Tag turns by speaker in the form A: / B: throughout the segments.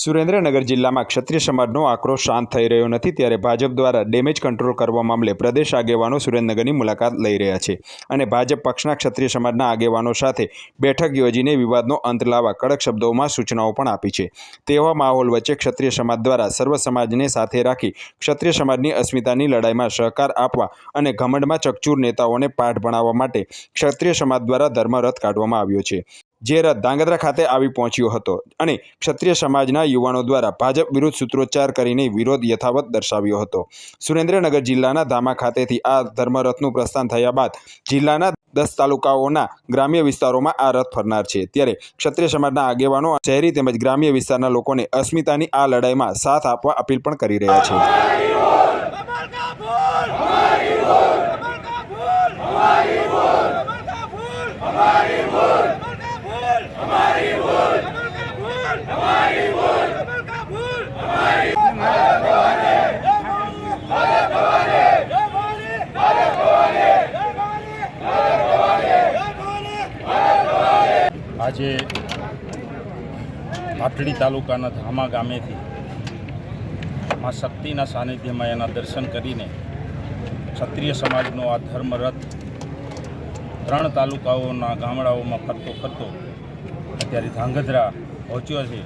A: સુરેન્દ્રનગર જિલ્લામાં ક્ષત્રિય સમાજનો આક્રોશ શાંત થઈ રહ્યો નથી. ત્યારે ભાજપ દ્વારા ડેમેજ કંટ્રોલ કરવા મામલે પ્રદેશ આગેવાનો સુરેન્દ્રનગરની મુલાકાત લઈ રહ્યા છે અને ભાજપ પક્ષના ક્ષત્રિય સમાજના આગેવાનો સાથે બેઠક યોજીને વિવાદનો અંત લાવવા કડક શબ્દોમાં સૂચનાઓ પણ આપી છે. તેવા માહોલ વચ્ચે ક્ષત્રિય સમાજ દ્વારા સર્વ સમાજને સાથે રાખી ક્ષત્રિય સમાજની અસ્મિતાની લડાઈમાં સહકાર આપવા અને ઘમંડમાં ચકચૂર નેતાઓને પાઠ ભણાવવા માટે ક્ષત્રિય સમાજ દ્વારા ધર્મરથ કાઢવામાં આવ્યો છે. જે રથ ધાંગધ્રા ખાતે આવી પહોંચ્યો હતો અને ક્ષત્રિય સમાજના યુવાનો દ્વારા ભાજપ વિરુદ્ધ સૂત્રોચ્ચાર કરીને વિરોધ યથાવત દર્શાવ્યો હતો. સુરેન્દ્રનગર જિલ્લાના ધામા ખાતેથી આ ધર્મરથનું પ્રસ્થાન થયા બાદ જિલ્લાના દસ તાલુકાઓના ગ્રામ્ય વિસ્તારોમાં આ રથ ફરનાર છે. ત્યારે ક્ષત્રિય સમાજના આગેવાનો શહેરી તેમજ ગ્રામ્ય વિસ્તારના લોકોને અસ્મિતાની આ લડાઈમાં સાથ આપવા અપીલ પણ કરી રહ્યા છે.
B: આજે પાટડી તાલુકાના ધામા ગામેથી મા શક્તિના સાનિધ્યમાં એના દર્શન કરીને ક્ષત્રિય સમાજનો આ ધર્મરથ ત્રણ તાલુકાઓના ગામડાઓમાં ફરતો ફરતો અત્યારે ધાંગધ્રા પહોંચ્યો છે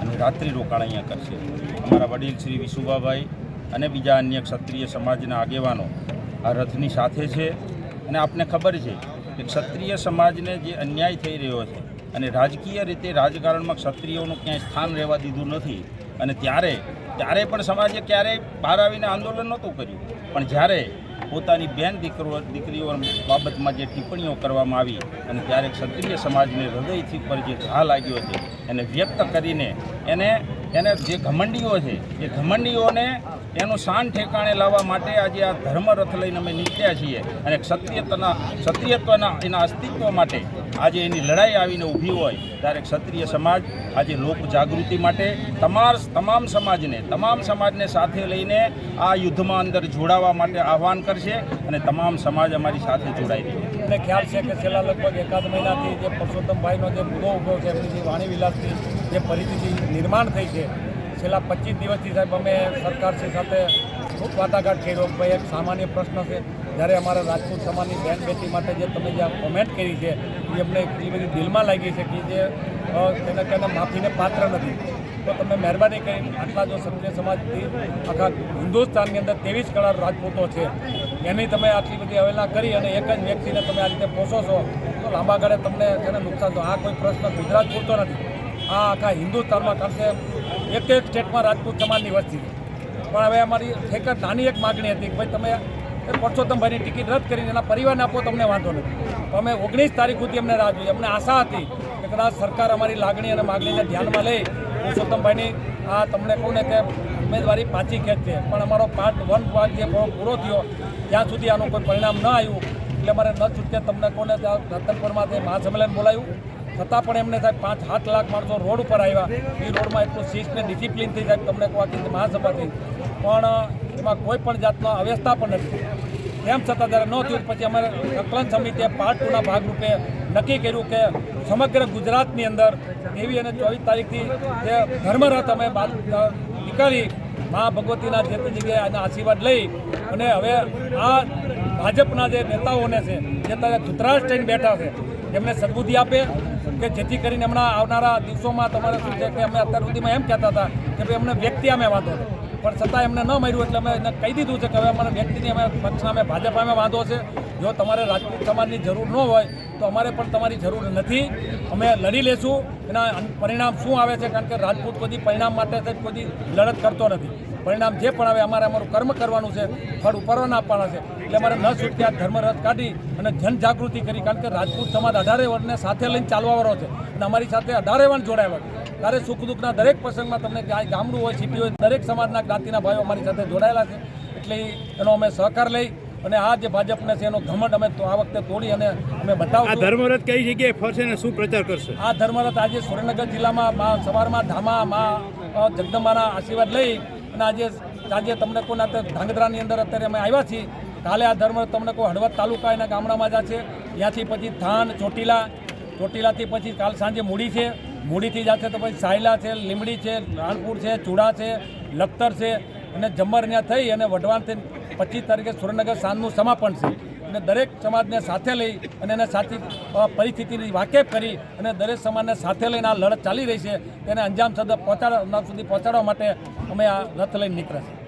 B: અને રાત્રિ રોકાણ અહીંયા કરશે. અમારા વડીલ શ્રી વિશુભાભાઈ અને બીજા અન્ય ક્ષત્રિય સમાજના આગેવાનો આ રથની સાથે છે. અને આપને ખબર છે કે ક્ષત્રિય સમાજને જે અન્યાય થઈ રહ્યો છે અને રાજકીય રીતે રાજકારણમાં ક્ષત્રિયોનું ક્યાંય સ્થાન રહેવા દીધું નથી. અને ત્યારે ત્યારે પણ સમાજે ક્યારેય બહાર આવીને આંદોલન નહોતું કર્યું. પણ જ્યારે પોતાની બેન દીકરો, દીકરીઓ બાબતમાં જે ટિપ્પણીઓ કરવામાં આવી અને ત્યારે ક્ષત્રિય સમાજને હૃદયથી પર જે ઘા લાગ્યો છે, એને વ્યક્ત કરીને એને એને જે ઘમંડીઓ છે, એ ઘમંડીઓને એનું શાન ઠેકાણે લાવવા માટે આજે આ ધર્મરથ લઈને અમે નીકળ્યા છીએ. અને ક્ષત્રિયતાના, ક્ષત્રિયત્વના એના અસ્તિત્વ માટે આજે એની લડાઈ આવીને ઊભી હોય, ત્યારે ક્ષત્રિય સમાજ આજે લોક જાગૃતિ માટે તમાર તમામ સમાજને તમામ સમાજને સાથે લઈને આ યુદ્ધમાં અંદર જોડાવા માટે આહવાન કરશે અને તમામ સમાજ અમારી સાથે જોડાઈ રહ્યો
C: મને ખ્યાલ છે કે છેલ્લા લગભગ એકાદ મહિનાથી જે પરસોત્તમભાઈનો જે મુદ્દો ઊભો છે, એમની જે વાણીવિલાસની જે પરિસ્થિતિ નિર્માણ થઈ છે, છેલ્લા પચીસ દિવસથી સાહેબ અમે સરકારશ્રી સાથે ખૂબ વાટાઘાટ કર્યો. ભાઈ એક સામાન્ય પ્રશ્ન છે? જ્યારે અમારા રાજપૂત સમાજની બેન બેટી માટે જે તમે જે કોમેન્ટ કરી છે, એ અમને એટલી બધી દિલમાં લાગી છે કે જે તેના તેના માફીને પાત્ર નથી. તો તમે મહેરબાની કરી આટલા જો ક્ષત્રિય સમાજથી આખા હિન્દુસ્તાનની અંદર ત્રેવીસ કરોડ રાજપૂતો છે, એની તમે આટલી બધી અવેલા કરી અને એક જ વ્યક્તિને તમે આ રીતે પોષો છો, તો લાંબા ગાળે તમને તેને નુકસાન તો આ કોઈ પ્રશ્ન ગુજરાત પૂરતો નથી. આ આખા હિન્દુસ્તાનમાં કારણ કે એક એક સ્ટેટમાં રાજપૂત સમાજની વસ્તી પણ હવે અમારી એક જ નાની એક માગણી હતી કે ભાઈ તમે એ પરસોત્તમભાઈની ટિકિટ રદ કરીને એના પરિવારને આપો, તમને વાંધો નથી. તો અમે ઓગણીસ તારીખ સુધી અમને રાહ જોઈએ. અમને આશા હતી કે કદાચ સરકાર અમારી લાગણી અને માગણીને ધ્યાનમાં લઈ પરસોત્તમભાઈની આ તમને કહું ને કે ઉમેદવારી પાછી ખેંચશે પણ અમારો પાર્ટ વન ભાગ જે પૂરો થયો ત્યાં સુધી આનું કોઈ પરિણામ ન આવ્યું, એટલે અમારે ન છૂટકે તમને કોને રતનપુરમાંથી મહાસંમેલન બોલાવ્યું છતાં પણ એમને સાહેબ પાંચ સાત લાખ માણસો રોડ ઉપર આવ્યા. એ રોડમાં એટલું શિસ્ત ને ડિસિપ્લિનથી સાહેબ તમને કહું આખી મહાસભાથી. પણ એમાં કોઈ પણ જાતનો અવ્યવસ્થા પણ નથી. તેમ છતાં જ્યારે ન થયું, પછી અમારે સંકલન સમિતિએ પાર્ટ ટુના ભાગરૂપે નક્કી કર્યું કે સમગ્ર ગુજરાતની અંદર એવી અને ચોવીસ તારીખથી જે ધર્મરથ અમે નીકાળી, મા ભગવતીના જે જગ્યાએ આના આશીર્વાદ લઈ અને હવે આ ભાજપના જે નેતાઓને છે, જે ત્યારે ધૂતરાજ ટ્રેન બેઠા છે, એમને સદબુદ્ધિ આપે કે જેથી કરીને હમણાં આવનારા દિવસોમાં તમારે શું છે કે અમે અત્યાર સુધીમાં એમ કહેતા હતા કે ભાઈ અમને વ્યક્તિ અમે વાંધો પણ છતાં એમને ન મળ્યું એટલે અમે એને કહી દીધું છે કે હવે અમારા વ્યક્તિની અમે પક્ષ સામે ભાજપ અમે વાંધો છે. જો તમારે રાજપૂત સમાજની જરૂર ન હોય, તો અમારે પણ તમારી જરૂર નથી. અમે લડી લેશું. એના પરિણામ શું આવે છે? કારણ કે રાજપૂત કોઈ પરિણામ માટે જ કોઈ લડત કરતો નથી. પરિણામ જે પણ આવે, અમારે અમારું કર્મ કરવાનું છે, ફળ ઉપરવાના આપવાના છે. એટલે અમારે ન છૂટકે આ ધર્મરથ કાઢી અને જનજાગૃતિ કરી. કારણ કે રાજપૂત સમાજ અઢારે વર્ણને સાથે લઈને ચાલવાવાળો છે અને અમારી સાથે અઢારે વર્ણ જોડાયા ત્યારે સુખ દુઃખના દરેક પ્રસંગમાં તમને ક્યાંય ગામડું હોય સિટી હોય દરેક સમાજના જ્ઞાતિના ભાઈઓ અમારી સાથે જોડાયેલા છે. એટલે એનો અમે સહકાર લઈ અને આ જે ભાજપને છે એનો ઘમંડ અમે તો આ વખતે તોડી અને અમે
D: આ
C: બતાવશું
D: ધર્મરથ કઈ જગ્યાએ ફરશે અને શું પ્રચાર કરશે?
C: આ ધર્મરથ આજે સુરેન્દ્રનગર જિલ્લામાં સવારમાં ધામા મા જગદંબાના આશીર્વાદ લઈ અને આજે આજે તમને કોના ધાંગધ્રાની અંદર અત્યારે અમે આવ્યા છીએ. કાલે આ ધર્મરથ તમને કોઈ હળવદ તાલુકા એના ગામડામાં જ છે. ત્યાંથી પછી થાન ચોટીલા ચોટીલાથી પછી કાલ સાંજે મૂડી છે. મૂડીથી જાશે તો પછી સાયલા છે લીમડી છે, રાણપુર છે, ચૂડા છે, લખતર છે અને જમર ત્યાં થઈ અને વઢવાણથી પચીસ તારીખે સુરેન્દ્રનગર સાંજનું સમાપન છે. અને દરેક સમાજને સાથે લઈ અને એને સાથી પરિસ્થિતિની વાકેફ કરી અને દરેક સમાજને સાથે લઈને આ લડત ચાલી રહી છે. તેને અંજામ સુધી પહોંચાડવા સુધી પહોંચાડવા માટે અમે આ રથ લઈને નીકળ્યા છીએ.